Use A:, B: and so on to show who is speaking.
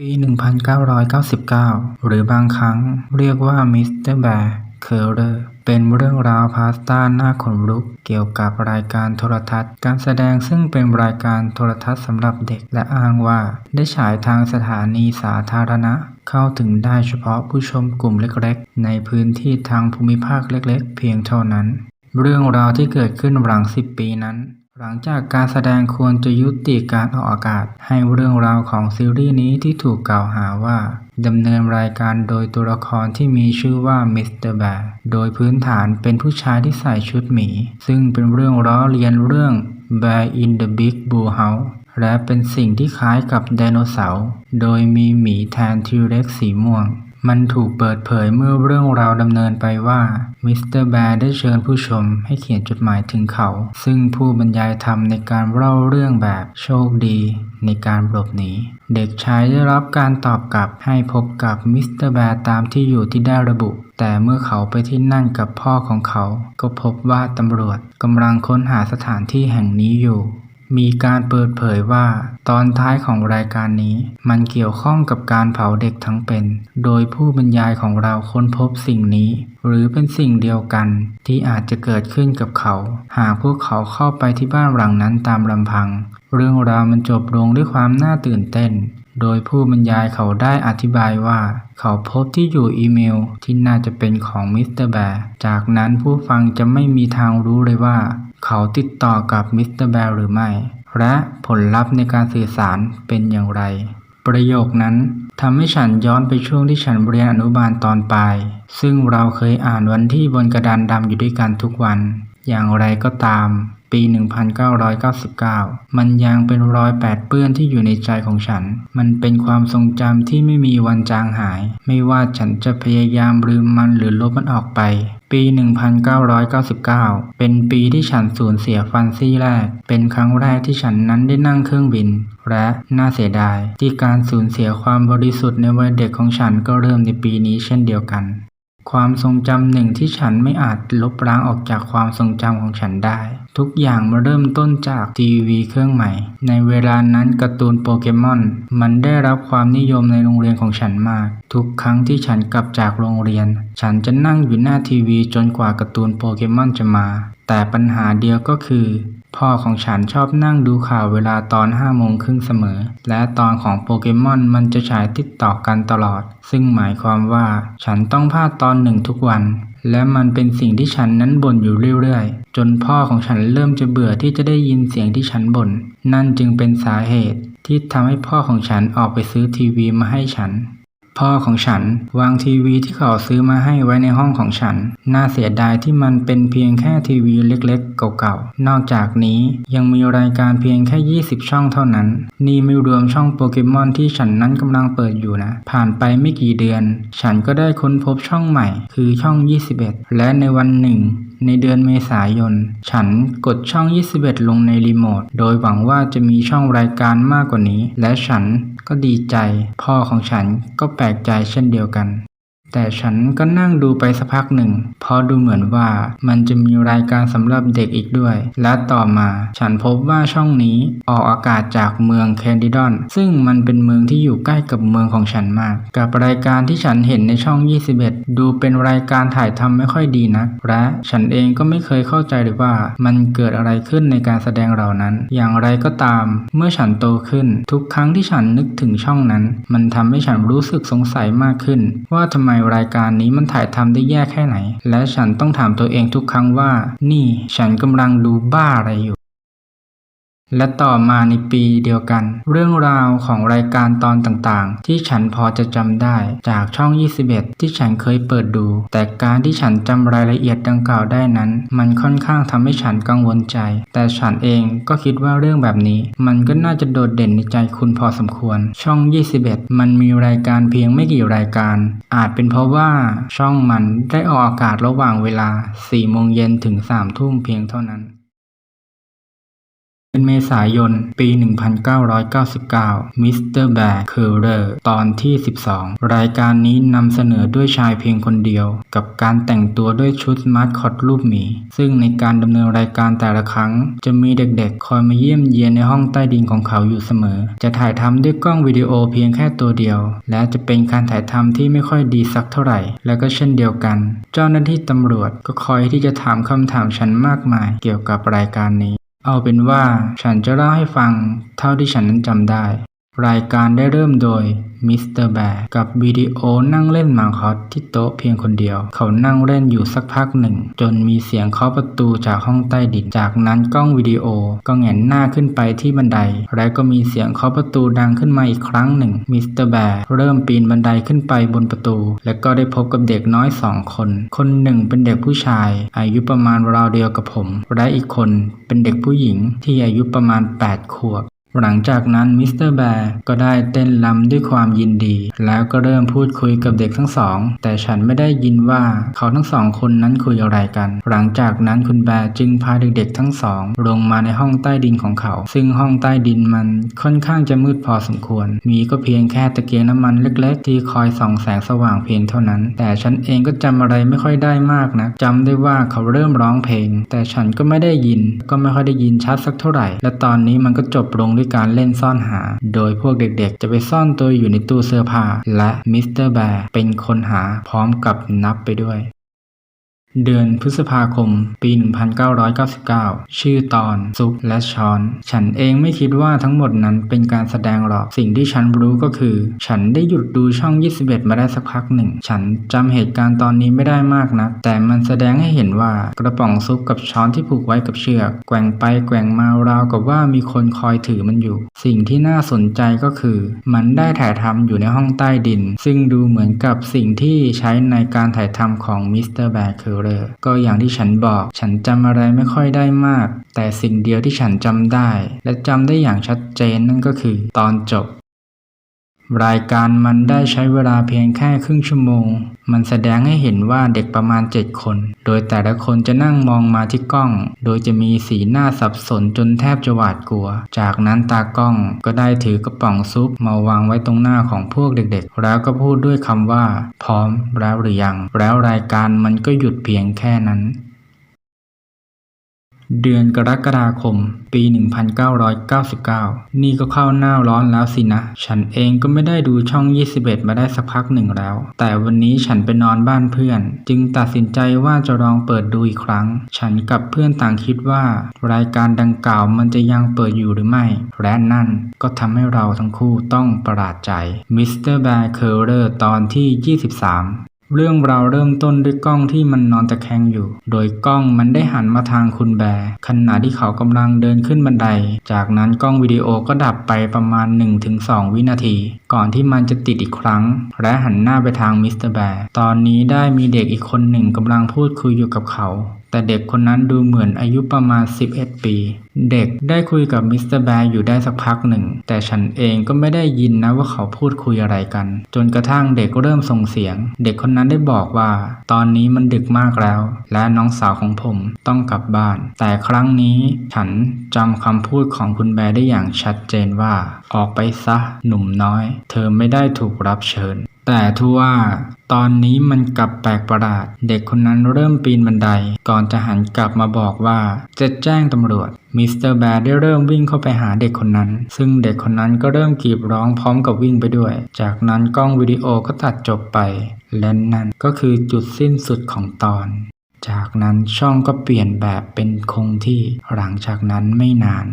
A: ปี 1999 หรือบางครั้งเรียกว่ามิสเตอร์แบร์เคอร์เรอร์เป็นเรื่องราวพาสต้าหน้าขนลุก เกี่ยวกับรายการโทรทัศน์ การแสดงซึ่งเป็นรายการโทรทัศน์สำหรับเด็กและอ้างว่า ได้ฉายทางสถานีสาธารณะ เข้าถึงได้เฉพาะผู้ชมกลุ่มเล็กๆ ในพื้นที่ทางภูมิภาคเล็กๆ เพียงเท่านั้น เรื่องราวที่เกิดขึ้นหลัง 10 ปีนั้น หลังจากการแสดงควรจะยุติการออกอากาศ ให้เรื่องราวของซีรีส์นี้ที่ถูกกล่าวหาว่าดำเนินรายการโดยตัวละครที่มีชื่อว่ามิสเตอร์แบร์โดยพื้นฐานเป็นผู้ชายที่ใส่ชุดหมี ซึ่งเป็นเรื่องล้อเลียนเรื่อง Bear in the Big Blue House และเป็นสิ่งที่คล้ายกับไดโนเสาร์ โดยมีหมีแทนทีเร็กสีม่วง มันถูกเปิดเผยเมื่อเรื่องราวดำเนินไปว่า มิสเตอร์แบร์ได้เชิญผู้ชมให้เขียนจดหมายถึงเขา ซึ่งผู้บรรยายทำในการเล่าเรื่องแบบโชคดีในการหลบหนี เด็กชายได้รับการตอบกลับให้พบกับมิสเตอร์แบร์ตามที่อยู่ที่ได้ระบุ แต่เมื่อเขาไปที่นั่นกับพ่อของเขา ก็พบว่าตำรวจกำลังค้นหาสถานที่แห่งนี้อยู่ มีการเปิดเผยว่าตอนท้ายของรายการนี้ มันเกี่ยวข้องกับการเผาเด็กทั้งเป็น โดยผู้บรรยายของเราค้นพบสิ่งนี้ หรือเป็นสิ่งเดียวกันที่อาจจะเกิดขึ้นกับเขา หากพวกเขาเข้าไปที่บ้านหลังนั้นตามลำพัง เรื่องราวมันจบลงด้วยความน่าตื่นเต้น โดยผู้บรรยายเขาได้อธิบายว่า เขาพบที่อยู่อีเมลที่น่าจะเป็นของมิสเตอร์แบร์จากนั้นผู้ฟังจะไม่มีทางรู้เลยว่า เขาติดต่อกับมิสเตอร์แบลหรือไม่ และผลลัพธ์ในการสื่อสารเป็นอย่างไร ประโยคนั้นทำให้ฉันย้อนไปช่วงที่ฉันเรียนอนุบาลตอนปลาย ซึ่งเราเคยอ่านวันที่บนกระดานดำอยู่ด้วยกันทุกวัน อย่างไรก็ตาม ปี 1999 มันยังเป็นรอยแปดเปื้อนที่อยู่ในใจของฉัน มันเป็นความทรงจำที่ไม่มีวันจางหาย ไม่ว่าฉันจะพยายามลืมมันหรือลบมันออกไป ปี 1999 เป็นปีที่ฉันสูญเสียฟันซี่แรก เป็นครั้งแรกที่ฉันนั้นได้นั่งเครื่องบิน และน่าเสียดาย ที่การสูญเสียความบริสุทธิ์ในวัยเด็กของฉันก็เริ่มในปีนี้เช่นเดียวกันความทรงจำหนึ่งที่ฉันไม่อาจลบล้างออกจากความทรงจำของฉันได้ ทุกอย่างมาเริ่มต้นจากทีวีเครื่องใหม่ ในเวลานั้นการ์ตูนโปเกมอน มันได้รับความนิยมในโรงเรียนของฉันมาก ทุกครั้งที่ฉันกลับจากโรงเรียน ฉันจะนั่งอยู่หน้าทีวีจนกว่าการ์ตูนโปเกมอนจะมา แต่ปัญหาเดียวก็คือพ่อของฉันชอบนั่งดูข่าวเวลาตอนห้าโมงครึ่งเสมอ และตอนของโปเกมอนมันจะฉายติดต่อกันตลอด ซึ่งหมายความว่า ฉันต้องพลาดตอนหนึ่งทุกวัน และมันเป็นสิ่งที่ฉันนั้นบ่นอยู่เรื่อยๆ จนพ่อของฉันเริ่มจะเบื่อที่จะได้ยินเสียงที่ฉันบ่น นั่นจึงเป็นสาเหตุที่ทำให้พ่อของฉันออกไปซื้อทีวีมาให้ฉัน พ่อของฉันวางทีวีที่เขาซื้อมาให้ไว้ในห้องของฉัน น่าเสียดายที่มันเป็นเพียงแค่ทีวีเล็กๆ เก่าๆ นอกจากนี้ยังมีรายการเพียงแค่ 20 ช่องเท่านั้น นี่ไม่รวมช่องโปเกมอนที่ฉันนั้นกำลังเปิดอยู่นะ ผ่านไปไม่กี่เดือน ฉันก็ได้ค้นพบช่องใหม่ คือช่อง 21 และในวันหนึ่ง ในเดือนเมษายน ฉันกดช่อง 21 ลงในรีโมท โดยหวังว่าจะมีช่องรายการมากกว่านี้ และฉันก็ดีใจ พ่อของฉันก็แปลกใจเช่นเดียวกัน แต่ฉันก็นั่งดูไปสักพักหนึ่งเพราะดูเหมือนว่ามันจะมีรายการสำหรับเด็กอีกด้วย และต่อมาฉันพบว่าช่องนี้ออกอากาศจากเมืองแคนดิดอน ซึ่งมันเป็นเมืองที่อยู่ใกล้กับเมืองของฉันมาก กับรายการที่ฉันเห็นในช่อง 21 ดูเป็นรายการถ่ายทำไม่ค่อยดีนัก และฉันเองก็ไม่เคยเข้าใจเลยว่ามันเกิดอะไรขึ้นในการแสดงเหล่านั้น อย่างไรก็ตาม เมื่อฉันโตขึ้น ทุกครั้งที่ฉันนึกถึงช่องนั้น มันทำให้ฉันรู้สึกสงสัยมากขึ้น ว่าทำไมรายการนี้มันถ่ายทำได้แย่แค่ไหน และฉันต้องถามตัวเองทุกครั้งว่า นี่ฉันกำลังดูบ้าอะไรอยู่ และต่อมาในปีเดียวกัน เรื่องราวของรายการตอนต่างๆ ที่ฉันพอจะจำได้จากช่อง 21 ที่ฉันเคยเปิดดู แต่การที่ฉันจำรายละเอียดดังกล่าวได้นั้น มันค่อนข้างทำให้ฉันกังวลใจ แต่ฉันเองก็คิดว่าเรื่องแบบนี้ มันก็น่าจะโดดเด่นในใจคุณพอสมควร ช่อง 21 มันมีรายการเพียงไม่กี่รายการ อาจเป็นเพราะว่าช่องมันได้ออกอากาศระหว่างเวลา4โมงเย็นถึง3ทุ่มเพียงเท่านั้น เดือนเมษายน ปี 1999 มิสเตอร์แบร์เคอร์เรอร์ตอนที่ 12 รายการนี้นำเสนอด้วยชายเพียงคนเดียว กับการแต่งตัวด้วยชุดมาสคอตรูปหมี ซึ่งในการดำเนินรายการแต่ละครั้ง จะมีเด็กๆ คอยมาเยี่ยมเยียนในห้องใต้ดินของเขาอยู่เสมอ จะถ่ายทำด้วยกล้องวิดีโอเพียงแค่ตัวเดียว และจะเป็นการถ่ายทำที่ไม่ค่อยดีสักเท่าไหร่ และก็เช่นเดียวกัน เจ้าหน้าที่ตำรวจก็คอยที่จะถามคำถามฉันมากมาย เกี่ยวกับรายการนี้ เอาเป็นว่าฉันจะเล่าให้ฟังเท่าที่ฉันนั้นจำได้ รายการได้เริ่มโดยมิสเตอร์แบร์กับวิดีโอนั่งเล่นหมากฮอตที่โต๊ะเพียงคนเดียว เขานั่งเล่นอยู่สักพักหนึ่ง จนมีเสียงเคาะประตูจากห้องใต้ดิน จากนั้นกล้องวิดีโอก็แหงนหน้าขึ้นไปที่บันได และก็มีเสียงเคาะประตูดังขึ้นมาอีกครั้งหนึ่งมิสเตอร์แบร์เริ่มปีนบันไดขึ้นไปบนประตู และก็ได้พบกับเด็กน้อยสองคน คนหนึ่งเป็นเด็กผู้ชาย อายุประมาณราวเดียวกับผม และอีกคนเป็นเด็กผู้หญิงที่อายุประมาณ 8 ขวบ หลังจากนั้นมิสเตอร์แบร์ก็ได้เต้นรำด้วยความยินดี แล้วก็เริ่มพูดคุยกับเด็กทั้งสอง แต่ฉันไม่ได้ยินว่าเขาทั้งสองคนนั้นคุยอะไรกัน หลังจากนั้นคุณแบร์จึงพาเด็กๆทั้งสอง ลงมาในห้องใต้ดินของเขา ซึ่งห้องใต้ดินมันค่อนข้างจะมืดพอสมควร มีก็เพียงแค่ตะเกียงน้ำมันเล็กๆ ที่คอยส่องแสงสว่างเพียงเท่านั้น แต่ฉันเองก็จำอะไรไม่ค่อยได้มากนะจำได้ว่าเขาเริ่มร้องเพลง แต่ฉันก็ไม่ได้ยิน ก็ไม่ค่อยได้ยินชัดสักเท่าไหร่ และตอนนี้มันก็จบลงด้วยการเล่นซ่อนหา โดยพวกเด็กๆ จะไปซ่อนตัวอยู่ในตู้เสื้อผ้า และมิสเตอร์แบร์เป็นคนหาพร้อมกับนับไปด้วย เดือนพฤษภาคม ปี 1999 ชื่อตอน ซุปและช้อน ฉันเองไม่คิดว่าทั้งหมดนั้นเป็นการแสดงหรอก สิ่งที่ฉันรู้ก็คือ ฉันได้หยุดดูช่อง 21 มาได้สักพักหนึ่ง ฉันจำเหตุการณ์ตอนนี้ไม่ได้มากนะัก แต่มันแสดงให้เห็นว่ากระป๋องซุปกับช้อนที่ผูกไว้กับเชือก แกว่งไปแกว่งมาราวกับว่ามีคนคอยถือมันอยู่ สิ่งที่น่าสนใจก็คือ มันได้ถ่ายทำอยู่ในห้องใต้ดิน ซึ่งดูเหมือนกับสิ่งที่ใช้ในการถ่ายทำของมิสเตอร์แบร์เคอร์เลอก็อย่างที่ฉันบอก ฉันจำอะไรไม่ค่อยได้มาก แต่สิ่งเดียวที่ฉันจำได้ และจำได้อย่างชัดเจนนั่นก็คือ ตอนจบ รายการมันได้ใช้เวลาเพียงแค่ครึ่งชั่วโมง มันแสดงให้เห็นว่าเด็กประมาณ 7 คน โดยแต่ละคนจะนั่งมองมาที่กล้อง โดยจะมีสีหน้าสับสนจนแทบจะหวาดกลัว จากนั้นตากล้องก็ได้ถือกระป๋องซุปมาวางไว้ตรงหน้าของพวกเด็กๆ แล้วก็พูดด้วยคำว่า พร้อมแล้วหรือยัง แล้วรายการมันก็หยุดเพียงแค่นั้น เดือนกรกฎาคม ปี 1999 นี่ก็เข้าหน้าร้อนแล้วสินะ ฉันเองก็ไม่ได้ดูช่อง 21 มาได้สักพักหนึ่งแล้ว แต่วันนี้ฉันไปนอนบ้านเพื่อน จึงตัดสินใจว่าจะลองเปิดดูอีกครั้ง ฉันกับเพื่อนต่างคิดว่า รายการดังกล่าวมันจะยังเปิดอยู่หรือไม่ และนั่นก็ทำให้เราทั้งคู่ต้องประหลาดใจมิสเตอร์แบร์เคอร์เลอร์ตอนที่ 23 เรื่องราวเริ่มต้นด้วยกล้องที่มันนอนตะแคงอยู่ โดยกล้องมันได้หันมาทางคุณแบร์ขณะที่เขากำลังเดินขึ้นบันได จากนั้นกล้องวิดีโอก็ดับไปประมาณ 1-2 วินาที ก่อนที่มันจะติดอีกครั้ง และหันหน้าไปทางมิสเตอร์แบร์ตอนนี้ได้มีเด็กอีกคนหนึ่งกำลังพูดคุยอยู่กับเขา แต่เด็กคนนั้นดูเหมือนอายุประมาณ 11 ปี เด็กได้คุยกับมิสเตอร์แบร์อยู่ได้สักพักหนึ่ง แต่ฉันเองก็ไม่ได้ยินนะว่าเขาพูดคุยอะไรกัน จนกระทั่งเด็กเริ่มส่งเสียง เด็กคนนั้นได้บอกว่า ตอนนี้มันดึกมากแล้ว และน้องสาวของผมต้องกลับบ้าน แต่ครั้งนี้ฉันจำคำพูดของคุณแบร์ได้อย่างชัดเจนว่า ออกไปซะหนุ่มน้อย เธอไม่ได้ถูกรับเชิญ แต่ทว่าตอนนี้มันกลับแปลกประหลาด เด็กคนนั้นเริ่มปีนบันได ก่อนจะหันกลับมาบอกว่า จะแจ้งตำรวจ มิสเตอร์แบร์ได้เริ่มวิ่งเข้าไปหาเด็กคนนั้น ซึ่งเด็กคนนั้นก็เริ่มกรีดร้องพร้อมกับวิ่งไปด้วย จากนั้นกล้องวิดีโอก็ตัดจบไป และนั่นก็คือจุดสิ้นสุดของตอน จากนั้นช่องก็เปลี่ยนแบบเป็นคงที่ หลังจากนั้นไม่นาน